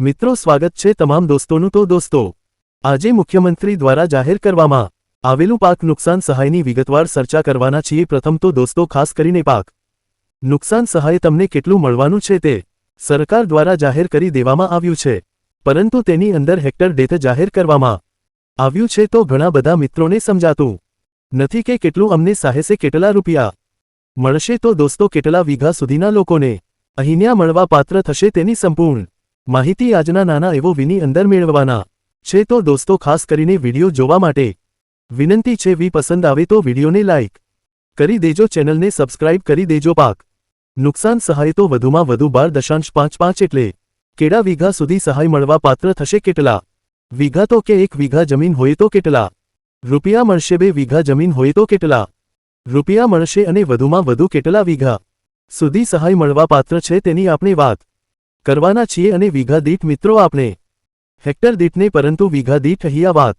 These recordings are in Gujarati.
મિત્રો, સ્વાગત છે તમામ દોસ્તોનું. તો દોસ્તો, આજે મુખ્યમંત્રી દ્વારા જાહેર કરવામાં આવેલું પાક નુકસાન સહાયની વિગતવાર ચર્ચા કરવાના છીએ. પ્રથમ તો દોસ્તો, ખાસ કરીને પાક નુકસાન સહાય તમને કેટલું મળવાનું છે તે સરકાર દ્વારા જાહેર કરી દેવામાં આવ્યું છે. પરંતુ તેની અંદર હેક્ટર ડેથ જાહેર કરવામાં આવ્યું છે તો ઘણા બધા મિત્રોને સમજાતું નથી કે કેટલું અમને સાહેસે કેટલા રૂપિયા મળશે. તો દોસ્તો, કેટલા વીઘા સુધીના લોકોને અહીંયા મળવા પાત્ર થશે તેની સંપૂર્ણ માહિતી આજના નાના એવો વિની અંદર મેળવવાના છે તો દોસ્તો ખાસ કરીને વિડિયો જોવા માટે વિનંતી છે વી પસંદ આવે તો વિડીયોને લાઇક કરી દેજો, ચેનલને સબસ્ક્રાઇબ કરી દેજો પાક. નુકસાન સહાય તો વધુમાં વધુ બાર દશાંશ પાંચ પાંચ એટલે કેડા વીઘા સુધી સહાય મળવા પાત્ર થશે કેટલા? વીઘા તો કે એક વીઘા જમીન હોય તો કેટલા? રૂપિયા મળશે બે વીઘા જમીન હોય તો કેટલા? રૂપિયા મળશે અને વધુમાં વધુ કેટલા વીઘા સુધી સહાય મળવા પાત્ર છે તેની આપણે વાત કરવાના છીએ અને વીઘા દીઠ મિત્રો આપણે હેક્ટર દીઠને પરંતુ વીઘા દીઠ અહીંયા વાત.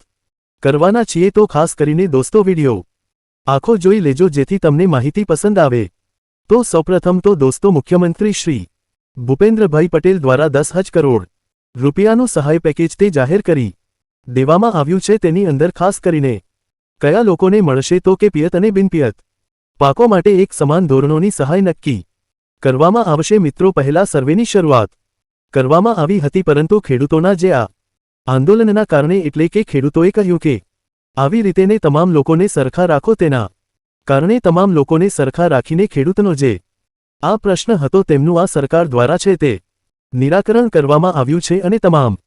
કરવાના છીએ તો ખાસ કરીને દોસ્તો વિડિયો. આખો જોઈ લેજો જેથી તમને માહિતી પસંદ આવે. તો સૌપ્રથમ તો દોસ્તો મુખ્યમંત્રી શ્રી ભૂપેન્દ્રભાઈ પટેલ દ્વારા દસ હજ કરોડ રૂપિયાનું સહાય પેકેજ તે જાહેર કરી દેવામાં આવ્યું છે તેની અંદર ખાસ કરીને કયા લોકોને મળશે તો કે પિયત અને બિનપિયત. પાકો માટે એક સમાન ધોરણોની સહાય નક્કી. કરવામાં આવશે મિત્રો પહેલા સર્વેની શરૂઆત. કરવામાં આવી હતી પરંતુ ખેડૂતોના જે આ આંદોલનના કારણે એટલે કે ખેડૂતોએ કહ્યું કે આવી રીતેને તમામ લોકોને સરખા રાખો તેના કારણે તમામ લોકોને સરખા રાખીને ખેડૂતનો જે આ પ્રશ્ન હતો તેમનું આ સરકાર દ્વારા છે તે નિરાકરણ કરવામાં આવ્યું છે અને તમામ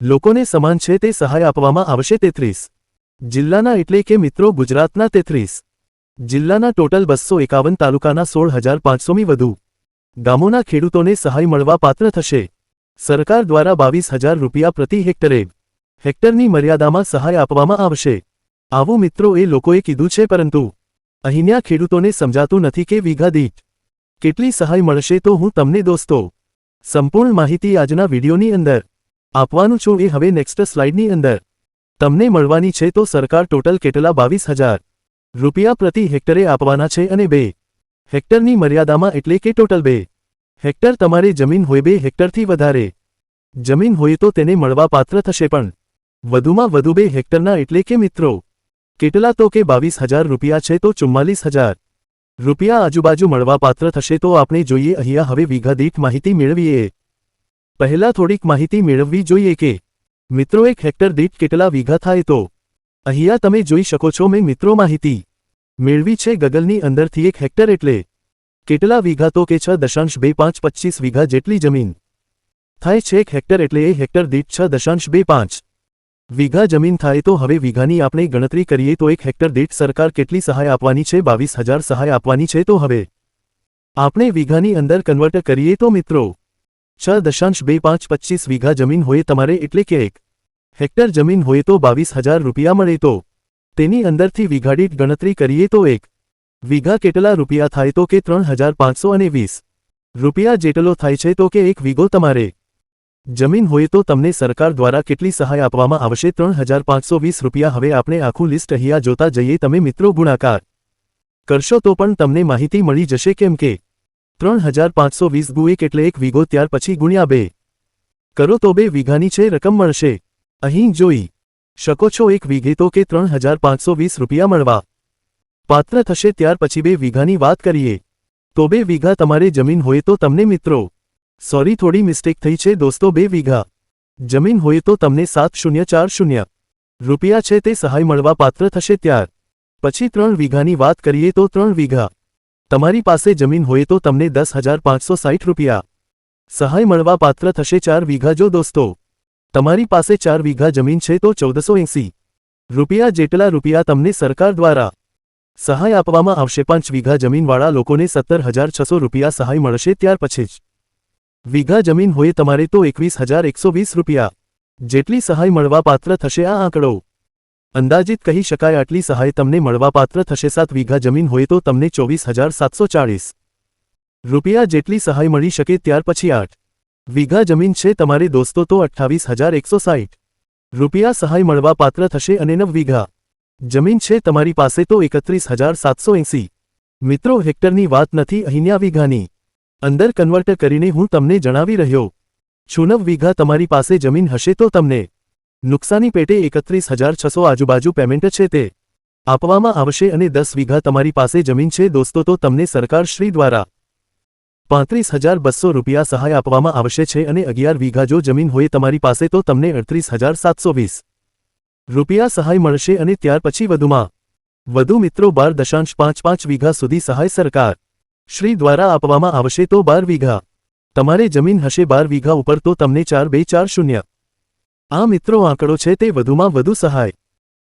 લોકોને સમાન છે તે સહાય આપવામાં આવશે તેત્રીસ. જિલ્લાના એટલે કે મિત્રો ગુજરાતના તેત્રીસ. જિલ્લાના ટોટલ બસો એકાવન તાલુકાના સોળ હજાર પાંચસોમી વધુ ગામોના ખેડૂતોને સહાય મળવા પાત્ર થશે. સરકાર દ્વારા બાવીસ હજાર રૂપિયા પ્રતિ હેક્ટરે હેક્ટરની મર્યાદામાં સહાય આપવામાં આવશે. આવું મિત્રો, એ લોકોએ કીધું છે, પરંતુ અહીંના ખેડૂતોને સમજાતું નથી કે વીઘા દીઠ કેટલી સહાય મળશે. તો હું તમને દોસ્તો, સંપૂર્ણ માહિતી આજના વિડીયોની અંદર આપવાનું છું. એ હવે નેક્સ્ટ સ્લાઇડની અંદર તમને મળવાની છે. તો સરકાર ટોટલ કેટલા બાવીસ હજાર રૂપિયા પ્રતિ હેક્ટરે આપવાના છે અને બે હેક્ટરની મર્યાદામાં એટલે કે ટોટલ બે. હેક્ટર તમારે જમીન હોય બે હેક્ટરથી વધારે. જમીન હોય તો તેને મળવા પાત્ર થશે પણ. વધુમાં વધુ બે હેક્ટરના એટલે કે મિત્રો. કેટલા તો કે બાવીસ હજાર રૂપિયા છે તો ચુમ્માલીસ હજાર. રૂપિયા આજુબાજુ મળવા પાત્ર થશે તો આપણે જોઈએ અહીંયા હવે વીઘા દીઠ માહિતી મેળવીએ. પહેલા થોડીક માહિતી મેળવવી જોઈએ કે, મિત્રો એક હેક્ટર દીઠ કેટલા વીઘા થાય તો? અહીંયા તમે જોઈ શકો છો મેં મિત્રો માહિતી. મેળવી છે ગગલની અંદરથી એક હેક્ટર એટલે કેટલા વીઘા તો કે છ દશાંશ બે પાંચ પચ્ચીસ વીઘા જેટલી જમીન? થાય છે એક હેક્ટર એટલે એ હેક્ટર દીઠ છ દશાંશ બે પાંચ. વીઘા જમીન થાય તો હવે વીઘાની આપણે ગણતરી કરીએ તો એક હેક્ટર દીઠ સરકાર કેટલી સહાય આપવાની છે? બાવીસ હજાર સહાય આપવાની છે તો હવે? આપણે વીઘાની અંદર કન્વર્ટ કરીએ તો મિત્રો, છ દશાંશ બે પાંચ પચ્ચીસ વીઘા જમીન હોય તમારે એટલે કે એક હેક્ટર જમીન હોય તો બાવીસ હજાર રૂપિયા મળે તો? તેની અંદરથી વીઘાડીટ ગણતરી કરીએ તો એક વીઘા કેટલા રૂપિયા થાય તો કે ત્રણ હજાર પાંચસો અને વીસ? રૂપિયા જેટલો થાય છે તો કે એક વીઘો તમારે? જમીન હોય તો તમને સરકાર દ્વારા કેટલી સહાય આપવામાં આવશે? ત્રણ હજાર પાંચસો વીસ રૂપિયા હવે આપણે આખું લિસ્ટ અહીંયા જોતા જઈએ. તમે મિત્રો ગુણાકાર કરશો તો પણ તમને માહિતી મળી જશે કેમ કે ત્રણ હજાર પાંચસો વીસ ગુ એક એટલે એક વીઘો ત્યાર પછી ગુણ્યા બે. કરો તો બે વીઘાની છે રકમ મળશે. અહીં જોઈ શકો છો એક વીઘે તો કે ત્રણ હજાર પાંચસો વીસ રૂપિયા મળવા. પાત્ર થશે ત્યાર પછી બે વીઘાની વાત કરીએ. તો બે વીઘા તમારે જમીન હોય તો તમને મિત્રો. સોરી થોડી મિસ્ટેક થઈ છે દોસ્તો, બે વીઘા. જમીન હોય તો તમને સાત શૂન્ય ચાર શૂન્ય. રૂપિયા છે તે સહાય મળવા પાત્ર થશે ત્યાર. પછી ત્રણ વીઘાની વાત કરીએ તો ત્રણ વીઘા. તમારી પાસે જમીન હોય તો તમને દસ હજાર પાંચસો સાઠ રૂપિયા. સહાય મળવા પાત્ર થશે ચાર વીઘા. જો દોસ્તો, તમારી પાસે ચાર વીઘા જમીન છે તો ચૌદસો એંસી. રૂપિયા જેટલા રૂપિયા તમને સરકાર દ્વારા સહાય આપવામાં આવશે. પાંચ વીઘા જમીનવાળા લોકોને સત્તર હજાર છસો રૂપિયા સહાય મળશે ત્યાર પછી જ. વીઘા જમીન હોય તમારે તો એકવીસ હજાર એકસો વીસ રૂપિયા. જેટલી સહાય મળવાપાત્ર થશે આ આંકડો. અંદાજિત કહી શકાય આટલી સહાય તમને મળવાપાત્ર થશે. સાત વીઘા જમીન હોય તો તમને ચોવીસ હજાર સાતસો ચાળીસ રૂપિયા જેટલી સહાય મળી શકે ત્યાર પછી આઠ વીઘા જમીન છે તમારે દોસ્તો તો અઠ્ઠાવીસ હજાર એકસો સાઠ રૂપિયા સહાય મળવાપાત્ર થશે અને નવ વીઘા જમીન છે તમારી પાસે તો એકત્રીસ હજાર સાતસો એંસી. મિત્રો, હેક્ટરની વાત નથી અહીંના વીઘાની. અંદર કન્વર્ટ કરીને હું તમને જણાવી રહ્યો. છુનવ વીઘા તમારી પાસે જમીન હશે તો તમને નુકસાની પેટે એકત્રીસ હજાર છસો આજુબાજુ પેમેન્ટ છે તે આપવામાં આવશે અને દસ વીઘા તમારી પાસે જમીન છે દોસ્તો, તો તમને સરકાર શ્રી દ્વારા પાંત્રીસ હજાર બસો રૂપિયા સહાય આપવામાં આવશે છે અને અગિયાર વીઘા જો જમીન હોય તમારી પાસે તો તમને અડત્રીસ હજાર સાતસો વીસ. રૂપિયા સહાય મળશે અને ત્યાર પછી વધુમાં. વધુ મિત્રો બાર દશાંશ પાંચ પાંચ વીઘા સુધી સહાય સરકાર. શ્રી દ્વારા આપવામાં આવશે તો બાર વીઘા. તમારે જમીન હશે બાર વીઘા ઉપર તો તમને ચાર બે ચાર શૂન્ય. આ મિત્રો આંકડો છે તે વધુમાં વધુ સહાય.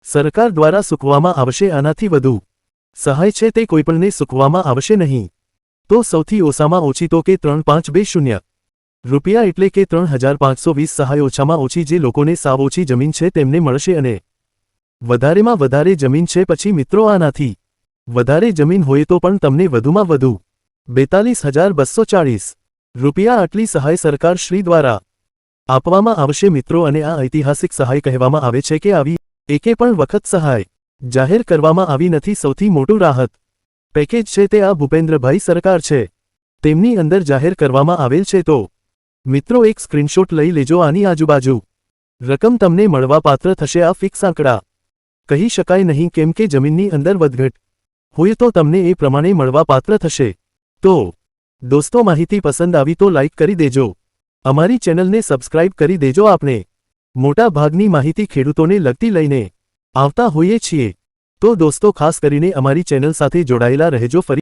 સરકાર દ્વારા સૂકવામાં આવશે આનાથી વધુ. સહાય છે તે કોઈપણને સૂકવામાં આવશે નહીં. તો સૌથી ઓછામાં ઓછી તો કે ત્રણ પાંચ બે શૂન્ય. રૂપિયા એટલે કે ત્રણ હજાર પાંચસો વીસ સહાય ઓછામાં ઓછી જે લોકોને સાવ ઓછી જમીન છે તેમને મળશે અને વધારેમાં વધારે જમીન છે પછી મિત્રો આનાથી વધારે જમીન હોય તો પણ તમને વધુમાં વધુ બેતાલીસ હજાર બસો ચાળીસ રૂપિયા આટલી સહાય સરકાર શ્રી દ્વારા આપવામાં આવશે મિત્રો અને આ ઐતિહાસિક સહાય કહેવામાં આવે છે કે આવી એકે પણ વખત સહાય જાહેર કરવામાં આવી નથી સૌથી મોટું રાહત પેકેજ છે તે આ ભૂપેન્દ્રભાઈ સરકાર છે તેમની અંદર જાહેર કરવામાં આવેલ છે તો મિત્રો, એક સ્ક્રીનશોટ લઈ લેજો આની આજુબાજુ. રકમ તમને મળવાપાત્ર થશે, આ ફિક્સ આંકડા. કહી શકાય નહીં કેમ કે જમીનની અંદર વધઘટ હોય તો તમને એ પ્રમાણે મળવાપાત્ર થશે. તો, દોસ્તો, માહિતી પસંદ આવી તો લાઇક કરી દેજો. અમારી ચેનલને સબસ્ક્રાઇબ કરી દેજો આપને. મોટા ભાગની માહિતી ખેડૂતોને લગતી લઈને આવતા હોઈએ છીએ. તો દોસ્તો, ખાસ કરીને અમારી ચેનલ સાથે જોડાયેલા રહેજો, ફરી